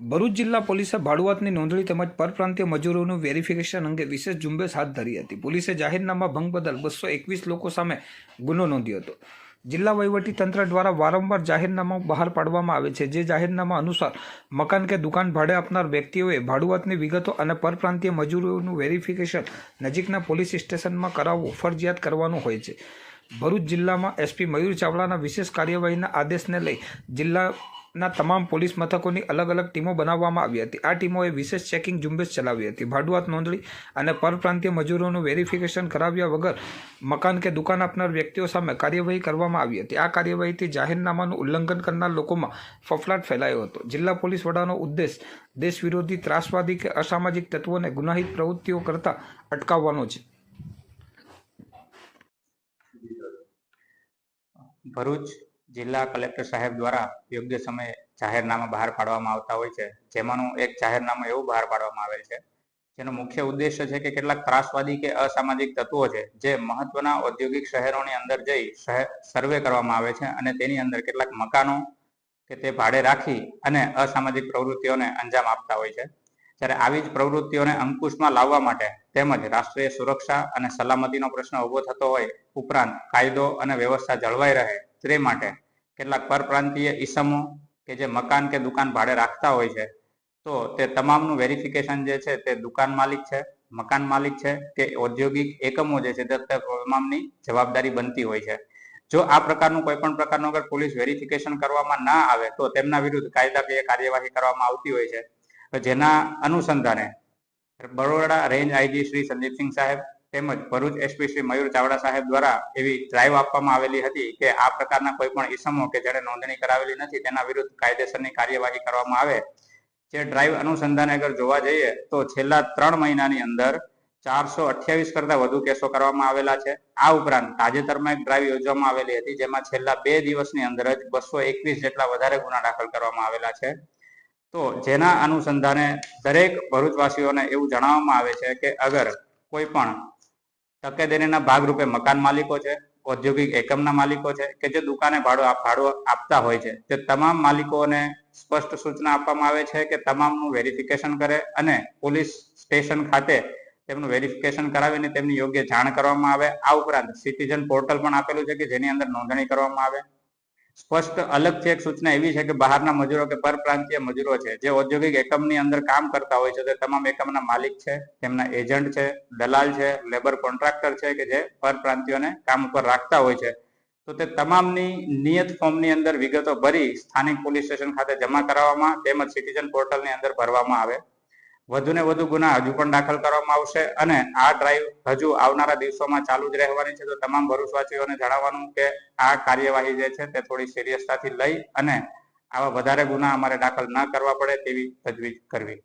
ભરૂચ જિલ્લા પોલીસે ભાડુઆતની નોંધણી તેમજ પરપ્રાંતીય મજૂરોનું વેરિફિકેશન અંગે વિશેષ ઝુંબેશ હાથ ધરી હતી. પોલીસે જાહેરનામા ભંગ બદલ બસો એકવીસ લોકો સામે ગુનો નોંધ્યો હતો. જિલ્લા તંત્ર દ્વારા વારંવાર જાહેરનામા બહાર પાડવામાં આવે છે. જે જાહેરનામા અનુસાર મકાન કે દુકાન ભાડે આપનાર વ્યક્તિઓએ ભાડુઆતની વિગતો અને પરપ્રાંતીય મજૂરોનું વેરિફિકેશન નજીકના પોલીસ સ્ટેશનમાં કરાવવું ફરજિયાત કરવાનું હોય છે. ભરૂચ જિલ્લામાં એસપી મયુર ચાવડાના વિશેષ કાર્યવાહીના આદેશને લઈ જિલ્લાના તમામ પોલીસ મથકોની અલગ અલગ ટીમો બનાવવામાં આવી હતી. આ ટીમોએ વિશેષ ચેકિંગ ઝુંબેશ ચલાવી હતી. ભાડુઆત નોંધણી અને પરપ્રાંતીય મજૂરોનું વેરિફિકેશન કરાવ્યા વગર મકાન કે દુકાન આપનાર વ્યક્તિઓ સામે કાર્યવાહી કરવામાં આવી હતી. આ કાર્યવાહીથી જાહેરનામાનું ઉલ્લંઘન કરનાર લોકોમાં ફફડાટ ફેલાયો હતો. જિલ્લા પોલીસ વડાનો ઉદ્દેશ દેશ વિરોધી ત્રાસવાદી કે અસામાજિક તત્વોને ગુનાહિત પ્રવૃત્તિઓ કરતા અટકાવવાનો છે. ભરૂચ જિલ્લા કલેક્ટર સાહેબ દ્વારા યોગ્ય સમયે જાહેરનામા બહાર પાડવામાં આવતા હોય છે. જેમાંનું એક જાહેરનામું એવું બહાર પાડવામાં આવેલ છે. જેનો મુખ્ય ઉદ્દેશ્ય છે કે કેટલાક ત્રાસવાદી કે અસામાજિક તત્વો છે, જે મહત્વના ઔદ્યોગિક શહેરોની અંદર જઈ સર્વે કરવામાં આવે છે અને તેની અંદર કેટલાક મકાનો કે તે ભાડે રાખી અને અસામાજિક પ્રવૃત્તિઓને અંજામ આપતા હોય છે. ત્યારે આવી જ પ્રવૃત્તિઓને અંકુશમાં લાવવા માટે તેમજ રાષ્ટ્રીય સુરક્ષા અને સલામતીનો પ્રશ્ન ઊભો થતો હોય, ઉપરાંત કાયદો અને વ્યવસ્થા જળવાઈ રહે તે માટે કેટલાક પરપ્રાંતીય ઈસમો કે જે મકાન કે દુકાન ભાડે રાખતા હોય છે, તો તે તમામનું વેરિફિકેશન જે છે તે દુકાન માલિક છે, મકાન માલિક છે કે ઔદ્યોગિક એકમો જે છે તે તમામની જવાબદારી બનતી હોય છે. જો આ પ્રકારનું કોઈ પણ પ્રકારનું અગર પોલીસ વેરિફિકેશન કરવામાં ના આવે, તો તેમના વિરુદ્ધ કાયદાકીય કાર્યવાહી કરવામાં આવતી હોય છે. જેના અનુસંધાને બરોડા રેન્જ આઈજી શ્રી સંદીપસિંહ સાહેબ તેમજ ભરૂચ એસપી શ્રી મયુર ચાવડા સાહેબ દ્વારા એવી ડ્રાઈવ આપવામાં આવેલી હતી કે આ પ્રકારના કોઈ પણ ઇસમો કે જેણે નોંધણી કરાવેલી નથી તેના વિરુદ્ધ કાયદેસરની કાર્યવાહી કરવામાં આવે. જે ડ્રાઈવ અનુસંધાને અગર જોવા જઈએ તો છેલ્લા ત્રણ મહિનાની અંદર ચારસો અઠ્યાવીસ કરતા વધુ કેસો કરવામાં આવેલા છે. આ ઉપરાંત તાજેતરમાં એક ડ્રાઈવ યોજવામાં આવેલી હતી જેમાં છેલ્લા બે દિવસની અંદર જ બસો એકવીસ જેટલા વધારે ગુના દાખલ કરવામાં આવેલા છે. તો જેના અનુસંધાને દરેક ભરૂચવાસીઓને એવું જણાવવામાં આવે છે કે અગર કોઈ પણ તકેદારીના ભાગરૂપે મકાન માલિકો છે, ઔદ્યોગિક એકમના માલિકો છે કે જે દુકાને ભાડું ભાડો આપતા હોય છે, તે તમામ માલિકોને સ્પષ્ટ સૂચના આપવામાં આવે છે કે તમામનું વેરિફિકેશન કરે અને પોલીસ સ્ટેશન ખાતે તેમનું વેરિફિકેશન કરાવીને તેમની યોગ્ય જાણ કરવામાં આવે. આ ઉપરાંત સિટીઝન પોર્ટલ પણ આપેલું છે કે જેની અંદર નોંધણી કરવામાં આવે. સ્પષ્ટ અલગથી એક સૂચના એવી છે કે બહારના મજૂરો કે પરપ્રાંતીય મજૂરો છે, જે ઔદ્યોગિક એકમની અંદર કામ કરતા હોય છે, તે તમામ એકમના માલિક છે, તેમના એજન્ટ છે, દલાલ છે લેબર કોન્ટ્રાક્ટર છે કે જે પરપ્રાંતિયોને કામ ઉપર રાખતા હોય છે. તો તે તમામની નિયત ફોર્મની અંદર વિગતો ભરી સ્થાનિક પોલીસ સ્ટેશન ખાતે જમા કરાવવામાં તેમજ સિટીઝન પોર્ટલની અંદર ભરવામાં આવે. વધુને વધુ ગુના હજુ પણ દાખલ કરવામાં આવશે અને આ ડ્રાઈવ હજુ આવનારા દિવસોમાં ચાલુ જ રહેવાની છે. તો તમામ ભરૂચવાસીઓને જણાવવાનું કે આ કાર્યવાહી જે છે તે થોડી સિરિયસતાથી લઈ અને આવા વધારે ગુના અમારે દાખલ ન કરવા પડે તેવી તજવીજ કરવી.